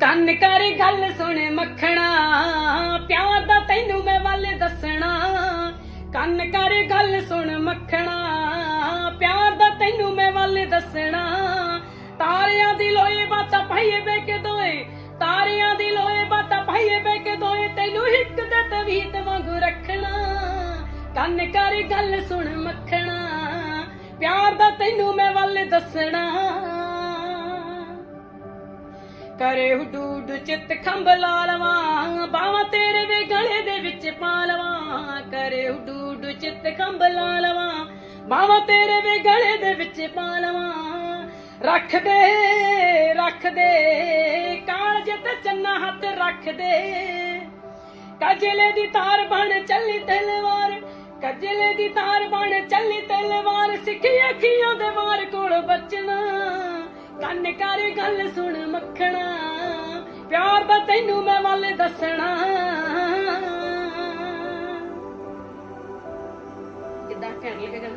ਕੰਨ ਕਰ ਗੱਲ ਸੁਣ ਮੱਖਣਾ, ਪਿਆਰ ਦਾ ਤੈਨੂੰ ਮੈਂ ਵੱਲ ਦੱਸਣਾ। ਕੰਨ ਕਰ ਗੱਲ ਸੁਣ ਮੱਖਣਾ, ਪਿਆਰ ਦਾ ਤੈਨੂੰ ਮੈਂ ਵੱਲ ਦੱਸਣਾ। ਤਾਰਿਆਂ ਦੀ ਲੋਏ ਬਾਤਾਂ ਪਾਈਏ ਬੇ ਕੇ ਦੋਏ, ਤਾਰਿਆਂ ਦੀ ਲੋਏ ਬਾਤਾਂ ਪਾਈਏ ਬੇ ਕੇ ਦੋਏ, ਤੈਨੂੰ ਇੱਕ ਦੇ ਤਵੀਤ ਵਾਂਗੂ ਰੱਖਣਾ। ਕੰਨ ਕਰ ਗੱਲ ਸੁਣ ਮੱਖਣਾ, ਪਿਆਰ ਦਾ ਤੈਨੂੰ ਮੈਂ ਵੱਲ ਦੱਸਣਾ। ਕਰੇ ਹੁਡੂਡ ਚਿੱਤ ਖੰਭ ਲਾ ਲਵਾਂ ਬਾਵਾਂ ਤੇਰੇ ਵੇ ਗਲੇ ਦੇ ਵਿੱਚ ਪਾ ਲਵਾਂ। ਕਰੇ ਹੁਡੂਡ ਚਿੱਤ ਖੰਭ ਲਾ ਲਵਾਂ ਬਾਵਾਂ ਤੇਰੇ ਵੇ ਗਲੇ ਦੇ ਵਿੱਚ ਪਾ ਲਵਾਂ। ਰੱਖ ਦੇ ਰੱਖ ਦੇ, ਕਾਲਜ ਤੇ ਚੰਨਾ ਹੱਥ ਰੱਖ ਦੇ। ਕਜਲੇ ਦੀ ਤਾਰ ਬਣ ਚੱਲੀ ਤਲਵਾਰ, ਕਜਲੇ ਦੀ ਤਾਰ ਬਣ ਚੱਲੀ ਤਲਵਾਰ, ਸਿੱਖੀ ਅੱਖੀਆਂ ਦੇ ਵਾਰ ਕੋਲ ਬਚਣਾ। ਕੰਨ ਕਰ ਗੱਲ ਸੁਣ ਮੱਖਣਾ ਪਿਆਰ ਦਾ ਤੈਨੂੰ ਮੈਂ ਵੱਲ ਦੱਸਣਾ। ਕਿੱਦਾਂ ਕਹਿਣੀ ਹੈ ਗੱਲ?